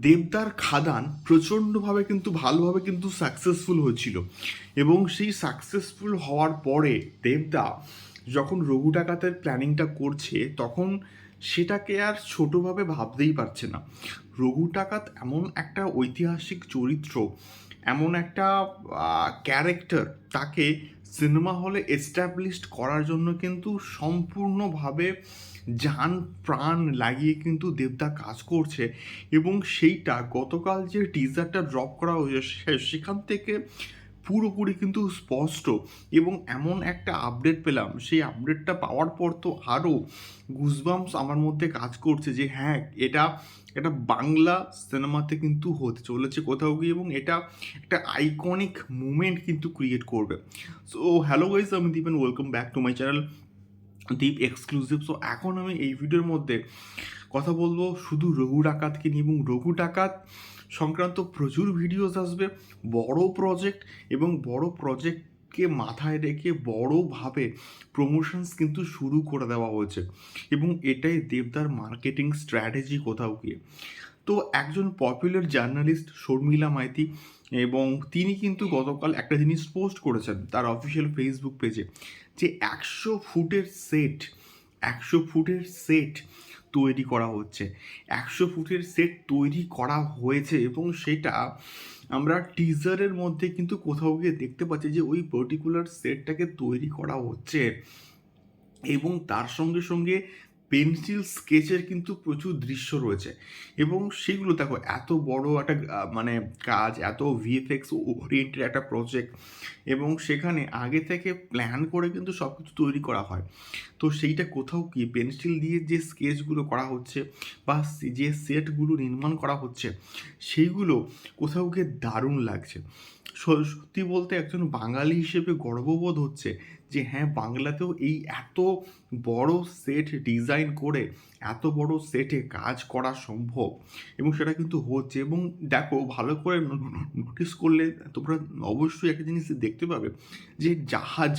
দেবদার খাদান প্রচণ্ডভাবে কিন্তু, ভালোভাবে কিন্তু সাকসেসফুল হচ্ছিল এবং সেই সাকসেসফুল হওয়ার পরে দেবদা যখন রঘু ডাকাতের প্ল্যানিংটা করছে, তখন সেটাকে আর ছোটোভাবে ভাবতেই পারছে না। রঘু ডাকাত এমন একটা ঐতিহাসিক চরিত্র এমন একটা ক্যারেক্টার তাকে সিনেমা হলে এস্টাবলিশড করার জন্য কিন্তু সম্পূর্ণভাবে যান, প্রাণ লাগিয়ে কিন্তু দেবদা কাজ করছে এবং সেইটা গতকাল যে টিজারটা ড্রপ করা হয়েছে সেখান থেকে পুরোপুরি কিন্তু স্পষ্ট এবং এমন একটা আপডেট পেলাম। সেই আপডেটটা পাওয়ার পর তো আরও গুজবামস আমার মধ্যে কাজ করছে যে হ্যাঁ এটা এটা বাংলা সিনেমাতে কিন্তু হতে চলেছে কোথাও গিয়ে এবং এটা একটা আইকনিক মুমেন্ট কিন্তু ক্রিয়েট করবে। সো হ্যালো গাইজ আমি Dipen welcome back to my channel Deep exclusive so এখন আমি এই ভিডিওর মধ্যে কথা বলব, শুধু রঘু ডাকাতকে নিয়ে, এবং রঘু ডাকাত সংক্রান্ত প্রচুর ভিডিওস আসবে। বড় প্রজেক্ট এবং বড় প্রজেক্টকে মাথায় রেখে বড়োভাবে প্রমোশনস কিন্তু শুরু করে দেওয়া হয়েছে। এবং এটাই দেবদার মার্কেটিং স্ট্র্যাটেজি কোথাও গিয়ে। তো একজন পপুলার জার্নালিস্ট শর্মিলা মাইতি, এবং তিনি কিন্তু গতকাল একটা জিনিস পোস্ট করেছেন তার অফিসিয়াল ফেসবুক পেজে যে একশো ফুটের সেট একশো ফুটের সেট তৈরি করা হচ্ছে। একশো ফুটের সেট তৈরি করা হয়েছে এবং সেটা আমরা টিজারের মধ্যে কিন্তু কোথাও গিয়ে দেখতে পাচ্ছি যে ওই পার্টিকুলার সেটটাকে তৈরি করা হচ্ছে। এবং তার সঙ্গে সঙ্গে পেন্সিল স্কেচের কিন্তু প্রচুর দৃশ্য রয়েছে। এবং সেগুলো দেখো, এত বড় একটা মানে কাজ, এত ভিএফএক্স ওরিয়েন্টেড একটা প্রজেক্ট এবং সেখানে আগে থেকে প্ল্যান করে কিন্তু সব কিছু তৈরি করা হয়। তো সেইটা কোথাও কি পেন্সিল দিয়ে যে স্কেচগুলো করা হচ্ছে বা যে সেটগুলো নির্মাণ করা হচ্ছে, সেইগুলো কোথাও গিয়ে দারুণ লাগছে। সত্যি বলতে একজন বাঙালি হিসেবে গর্ববোধ হচ্ছে যে হ্যাঁ বাংলাতেও এই এত বড় সেট ডিজাইন করে এত বড় সেটে কাজ করা সম্ভব এবং সেটা কিন্তু হচ্ছে এবং দেখো, ভালো করে নোটিস করলে তোমরা অবশ্যই একটা জিনিস দেখতে পাবে যে জাহাজ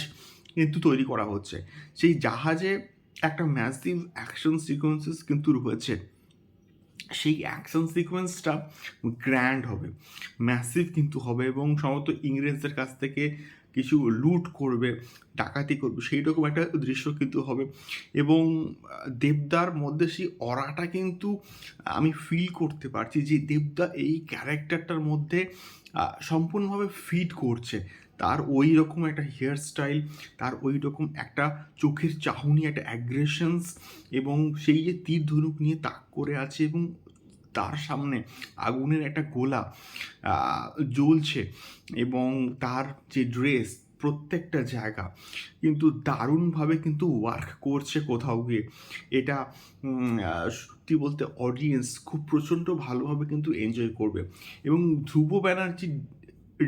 কিন্তু তৈরি করা হচ্ছে। সেই জাহাজে একটা ম্যাসিভ অ্যাকশন সিকোয়েন্সেস কিন্তু রয়েছে। সেই অ্যাকশন সিকোয়েন্সটা গ্র্যান্ড হবে ম্যাসিভ কিন্তু হবে এবং সম্ভবত ইংরেজদের কাছ থেকে কিছু লুট করবে, ডাকাতি করবে, সেই রকম একটা দৃশ্য কিন্তু হবে। এবং দেবদার মধ্যে সেই অরাটা কিন্তু আমি ফিল করতে পারছি যে দেবদা এই ক্যারেক্টারটার মধ্যে সম্পূর্ণভাবে ফিট করছে। তার ওই রকম একটা হেয়ার স্টাইল তার ওই রকম একটা চোখের চাহনি, একটা অ্যাগ্রেশনস এবং সেই যে তীর ধনুক নিয়ে তাক করে আছে এবং তার সামনে আগুনের একটা গোলা জ্বলছে এবং তার যে ড্রেস প্রত্যেকটা জায়গা কিন্তু দারুণভাবে কিন্তু ওয়ার্ক করছে কোথাও গিয়ে। এটা সত্যি বলতে অডিয়েন্স খুব প্রচণ্ড ভালোভাবে কিন্তু এনজয় করবে এবং ধ্রুব ব্যানার্জি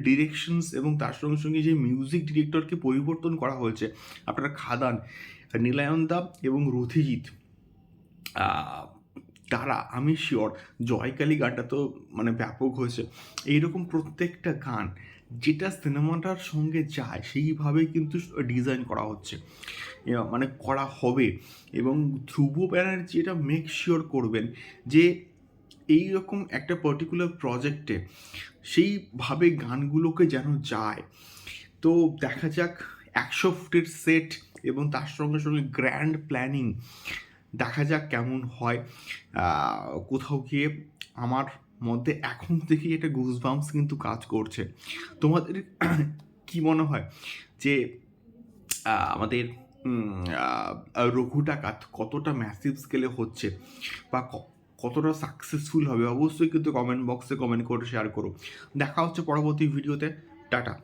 ডিরেকশনস এবং তার সঙ্গে সঙ্গে যে মিউজিক ডিরেক্টরকে পরিবর্তন করা হয়েছে, আপনারা খাদান, নীলায়ন দা এবং রথিজিৎ তারা, আমি শিওর জয়কালী গানটা তো মানে ব্যাপক হয়েছে। এইরকম প্রত্যেকটা গান যেটা সিনেমাটার সঙ্গে যায় সেইভাবেই কিন্তু ডিজাইন করা হচ্ছে। মানে করা হবে এবং ধ্রুব ব্যানার্জি এটা মেক শিওর করবেন যে এই রকম একটা পার্টিকুলার প্রজেক্টে সেইভাবে গানগুলোকে যেন যায়। তো দেখা যাক, একশো ফুটের সেট এবং তার সঙ্গে সঙ্গে গ্র্যান্ড প্ল্যানিং দেখা যাক কেমন হয়। কোথাও গিয়ে আমার মধ্যে এখন থেকেই একটা গুজবাম্পস কিন্তু কাজ করছে। তোমাদের কি মনে হয় যে আমাদের উম, আহ, রঘু ডাকাত কতটা ম্যাসিভ স্কেলে হচ্ছে বা কতটা সাকসেসফুল হবে? অবশ্যই কিন্তু কমেন্ট বক্সে কমেন্ট করে শেয়ার করো। দেখা হচ্ছে পরবর্তী ভিডিওতে টাটা।